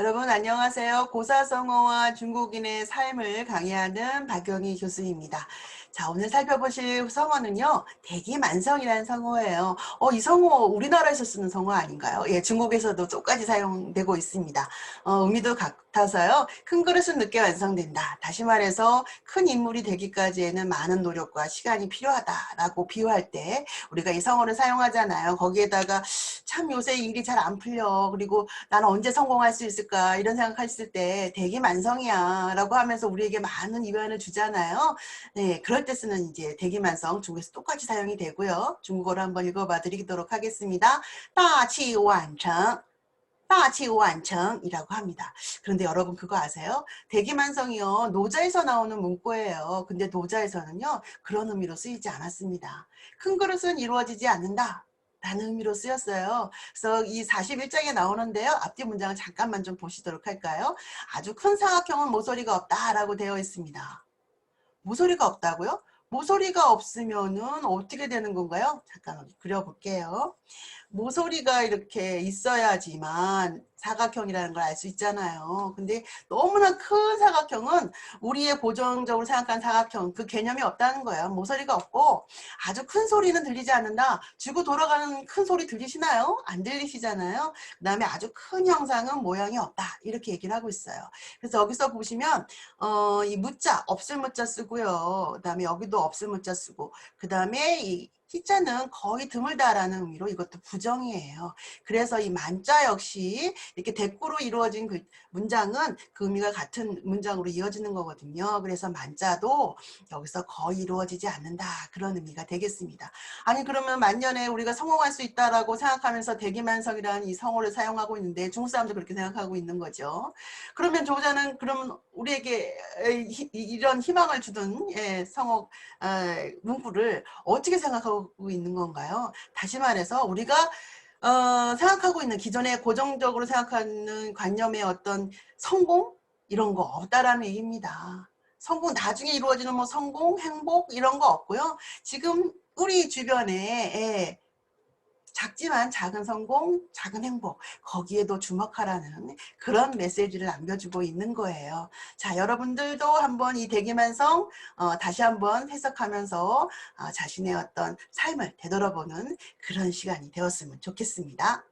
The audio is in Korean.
여러분 안녕하세요. 고사성어와 중국인의 삶을 강의하는 박영희 교수입니다. 자 오늘 살펴보실 성어는요. 대기만성이라는 성어예요. 어, 이 성어 우리나라에서 쓰는 성어 아닌가요? 예, 중국에서도 똑같이 사용되고 있습니다. 어, 의미도 같아서요. 큰 그릇은 늦게 완성된다. 다시 말해서 큰 인물이 되기까지에는 많은 노력과 시간이 필요하다라고 비유할 때 우리가 이 성어를 사용하잖아요. 거기에다가 참 요새 일이 잘 안 풀려. 그리고 나는 언제 성공할 수 있을까? 이런 생각했을 때 되게 만성이야. 라고 하면서 우리에게 많은 위안을 주잖아요. 네, 그럴 때 쓰는 이제 대기만성 중국에서 똑같이 사용이 되고요. 중국어로 한번 읽어봐 드리도록 하겠습니다. 다치 완청. 다치완청이라고 합니다. 그런데 여러분 그거 아세요? 대기만성이요. 노자에서 나오는 문구예요. 근데 노자에서는요. 그런 의미로 쓰이지 않았습니다. 큰 그릇은 이루어지지 않는다. 라는 의미로 쓰였어요. 그래서 이 41장에 나오는데요. 앞뒤 문장을 잠깐만 좀 보시도록 할까요? 아주 큰 사각형은 모서리가 없다라고 되어 있습니다. 모서리가 없다고요? 모서리가 없으면은 어떻게 되는 건가요? 잠깐 그려볼게요. 모서리가 이렇게 있어야지만 사각형이라는 걸 알 수 있잖아요. 근데 너무나 큰 사각형은 우리의 고정적으로 생각하는 사각형 그 개념이 없다는 거예요. 모서리가 없고 아주 큰 소리는 들리지 않는다. 지구 돌아가는 큰 소리 들리시나요? 안 들리시잖아요. 그 다음에 아주 큰 형상은 모양이 없다. 이렇게 얘기를 하고 있어요. 그래서 여기서 보시면 어, 이 무자 없을 무자 쓰고요. 그 다음에 여기도 없을 무자 쓰고 그 다음에 이 희자는 거의 드물다라는 의미로 이것도 부정이에요. 그래서 이 만자 역시 이렇게 대꾸로 이루어진 그 문장은 그 의미가 같은 문장으로 이어지는 거거든요. 그래서 만자도 여기서 거의 이루어지지 않는다. 그런 의미가 되겠습니다. 아니 그러면 만년에 우리가 성공할 수 있다라고 생각하면서 대기만성이라는 이 성어를 사용하고 있는데 중국 사람도 그렇게 생각하고 있는 거죠. 그러면 조자는 그러면 우리에게 이런 희망을 주던 예, 성어 문구를 어떻게 생각하고 있는 건가요? 다시 말해서 우리가 어, 생각하고 있는 기존에 고정적으로 생각하는 관념의 어떤 성공 이런 거 없다라는 얘기입니다. 성공 나중에 이루어지는 뭐 성공, 행복 이런 거 없고요. 지금 우리 주변에 예, 작지만 작은 성공, 작은 행복 거기에도 주목하라는 그런 메시지를 남겨주고 있는 거예요. 자 여러분들도 한번 이 대기만성 어, 다시 한번 해석하면서 어, 자신의 어떤 삶을 되돌아보는 그런 시간이 되었으면 좋겠습니다.